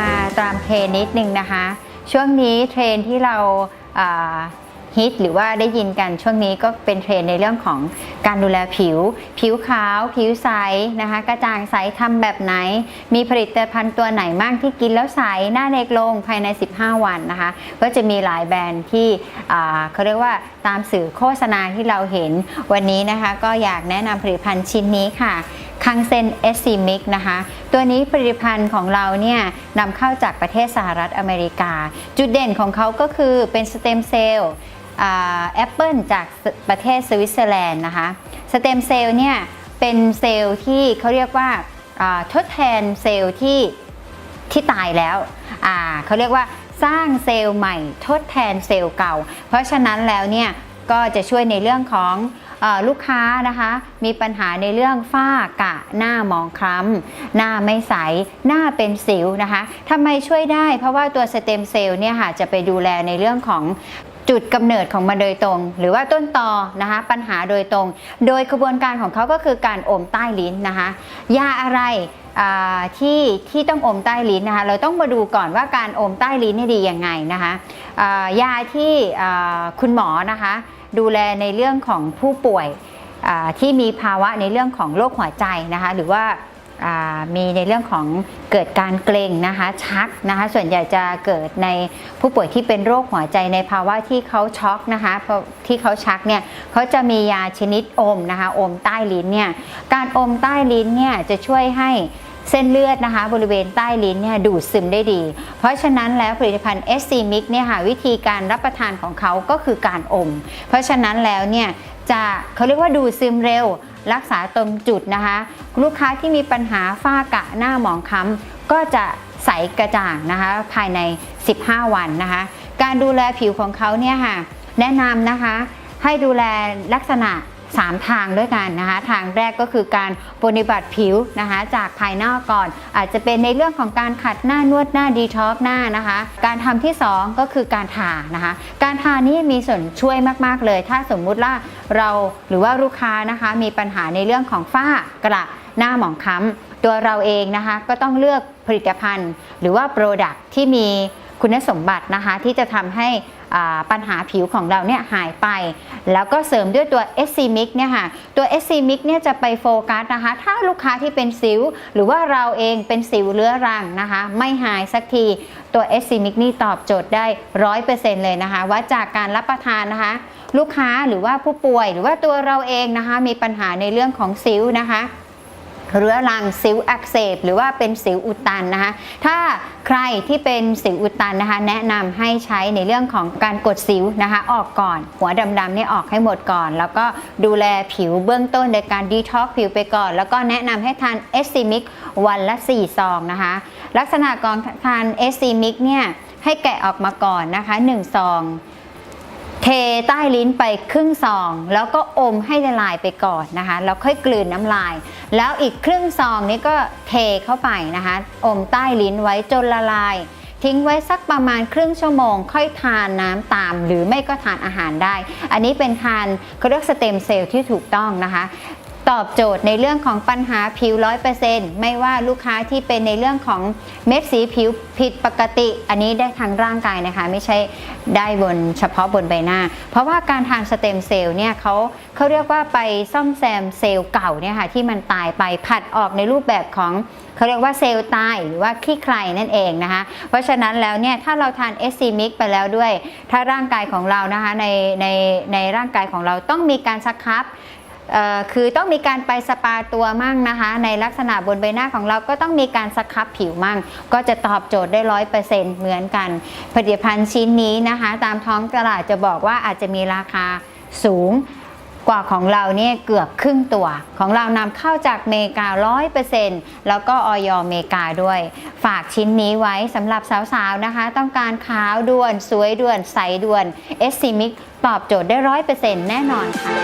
มาตามเทรนนิดนึงนะคะ ช่วงนี้เทรนที่เราฮิตหรือว่าได้ยินกันช่วงนี้ก็เป็นเทรนในเรื่องของการดูแลผิว ผิวขาว ผิวใสนะคะ กระจ่างใสทำแบบไหน มีผลิตภัณฑ์ตัวไหนบ้างที่กินแล้วใสหน้าเด็กลงภายใน 15 วันนะคะ ก็จะมีหลายแบรนด์ที่เขาเรียกว่าตามสื่อโฆษณาที่เราเห็นวันนี้นะคะ ก็อยากแนะนำผลิตภัณฑ์ชิ้นนี้ค่ะ คังเซน SC Mix นะคะ ตัวนี้ผลิตภัณฑ์ของเราเนี่ยนำเข้าจากประเทศสหรัฐอเมริกา จุดเด่นของเขาก็คือเป็นสเต็มเซลล์แอปเปิลจากประเทศสวิตเซอร์แลนด์นะคะสเต็มเซลล์เนี่ยเป็นเซลล์ที่เขาเรียกว่าาทดแทนเซลล์ที่ที่ตายแล้วเขาเรียกว่าสร้างเซลล์ใหม่ทดแทนเซลล์เก่า เพราะฉะนั้นแล้วเนี่ยก็จะช่วยในเรื่องของ ลูกค้านะคะ มีปัญหาในเรื่องฝ้ากะหน้ามองคล้ำหน้าไม่ใส หน้าเป็นสิวนะคะทำไมช่วยได้เพราะว่าตัวสเต็มเซลล์เนี่ยค่ะจะไปดูแลในเรื่องของจุดกำเนิดของมันโดยตรง หรือว่าต้นตอนะคะปัญหาโดยตรง โดยกระบวนการของเขาก็คือการอมใต้ลิ้นนะคะยาอะไรที่ที่ต้องอมใต้ลิ้นนะคะเราต้องมาดูก่อนว่าการอมใต้ลิ้นนี่ดียังไงนะคะยาที่คุณหมอนะคะ ดูแลในเรื่องของผู้ป่วยที่มีภาวะในเรื่องของโรคหัวใจนะคะหรือว่ามีในเรื่องของเกิดการเกรงนะคะชักนะคะส่วนใหญ่จะเกิดในผู้ป่วยที่เป็นโรคหัวใจในภาวะที่เขาช็อกนะคะที่เขาชักเนี่ยเขาจะมียาชนิดอมนะคะอมใต้ลิ้นเนี่ยการอมใต้ลิ้นเนี่ยจะช่วยให้ เส้นเลือดนะคะบริเวณใต้ลิ้นเนี่ยดูดซึมได้ดี เพราะฉะนั้นแล้วผลิตภัณฑ์ SC Mix เนี่ยค่ะวิธีการรับประทานของเขาก็คือการอม เพราะฉะนั้นแล้วเนี่ยจะเขาเรียกว่าดูดซึมเร็ว รักษาตรงจุดนะคะ ลูกค้าที่มีปัญหาฝ้ากระหน้าหมองคล้ำก็จะใสกระจ่างนะคะภายใน 15 วันนะคะ การดูแลผิวของเขาเนี่ยค่ะแนะนำนะคะให้ดูแลลักษณะ 3 ทางด้วยกันนะคะ ทางแรกก็คือการปฏิบัติผิวนะคะ จากภายนอกก่อน อาจจะเป็นในเรื่องของการขัดหน้านวดหน้าดีท็อกหน้านะคะ การทำที่ 2 ก็คือการทานะคะ การทานี่มีส่วนช่วยมาก ๆ เลย ถ้าสมมุติว่าเราหรือว่าลูกค้านะคะ มีปัญหาในเรื่องของฝ้ากระหน้าหมองคล้ำตัวเราเองนะคะ ก็ต้องเลือกผลิตภัณฑ์ หรือว่าโปรดักที่มีคุณสมบัตินะคะที่จะทำให้ ปัญหาผิวของเราเนี่ยหายไป แล้วก็เสริมด้วยตัว SC Mix เนี่ยค่ะตัว SC Mix เนี่ยจะไปโฟกัสนะคะ ถ้าลูกค้าที่เป็นสิว หรือว่าเราเองเป็นสิวเรื้อรังนะคะ ไม่หายสักทีตัว SC Mix นี่ตอบโจทย์ได้100%เลยนะคะว่าจากการรับประทานนะคะ ลูกค้าหรือว่าผู้ป่วยหรือว่าตัวเราเองนะคะ มีปัญหาในเรื่องของสิวนะคะ เรื้อรังสิวอักเสบ หรือว่าเป็นสิวอุดตันนะคะ ถ้าใครที่เป็นสิวอุดตันนะคะ แนะนำให้ใช้ในเรื่องของการกดสิวนะคะ ออกก่อน หัวดำๆเนี่ยออกให้หมดก่อน แล้วก็ดูแลผิวเบื้องต้นโดยการดีท็อกผิวไปก่อน แล้วก็แนะนำให้ทาน SC Mix วันละ 4 ซองนะคะ ลักษณะการทาน SC Mix เนี่ยให้แกะออกมาก่อนนะคะ1ซอง เทใต้ลิ้นไปครึ่งซอง แล้วก็อมให้ละลายไปก่อนนะคะ แล้วค่อยกลืนน้ำลาย แล้วอีกครึ่งซองนี้ก็เทเข้าไปนะคะ อมใต้ลิ้นไว้จนละลาย ทิ้งไว้สักประมาณครึ่งชั่วโมง ค่อยทานน้ำตาม หรือไม่ก็ทานอาหารได้ อันนี้เป็นทานเขาเรียกสเต็มเซลล์ที่ถูกต้องนะคะ ตอบโจทย์ในเรื่องของปัญหาผิว 100%ไม่ว่าลูกค้าที่เป็นในเรื่องของเม็ดสีผิวผิดปกติ อันนี้ได้ทั้งร่างกายนะคะ ไม่ใช่ได้บนเฉพาะบนใบหน้า เพราะว่าการทานสเต็มเซลล์เนี่ยเขาเขาเรียกว่าไปซ่อมแซมเซลล์เก่าเนี่ยค่ะที่มันตายไปผัดออกในรูปแบบของเขาเรียกว่าเซลล์ตายหรือว่าขี้ใครนั่นเองนะคะ เพราะฉะนั้นแล้วเนี่ยถ้าเราทาน SC Mix ไปแล้วด้วย ถ้าร่างกายของเรานะคะในในในร่างกายของเราต้องมีการสครับ คือต้องมีการไปสปาตัวมั่งนะคะ ในลักษณะบนใบหน้าของเราก็ต้องมีการสครับผิวมั่ง ก็จะตอบโจทย์ได้ร้อยเปอร์เซ็นต์เหมือนกัน ผลิตภัณฑ์ชิ้นนี้นะคะ ตามท้องตลาดจะบอกว่าอาจจะมีราคาสูง กว่าของเราเนี่ยเกือบครึ่งตัว ของเรานำเข้าจากเมกา 100%แล้วก็ออยเมกาด้วย ฝากชิ้นนี้ไว้สำหรับสาวๆนะคะ ต้องการขาวด่วน สวยด่วน ใสด่วนเอสซีมิกตอบโจทย์ได้ 100%แน่นอนค่ะ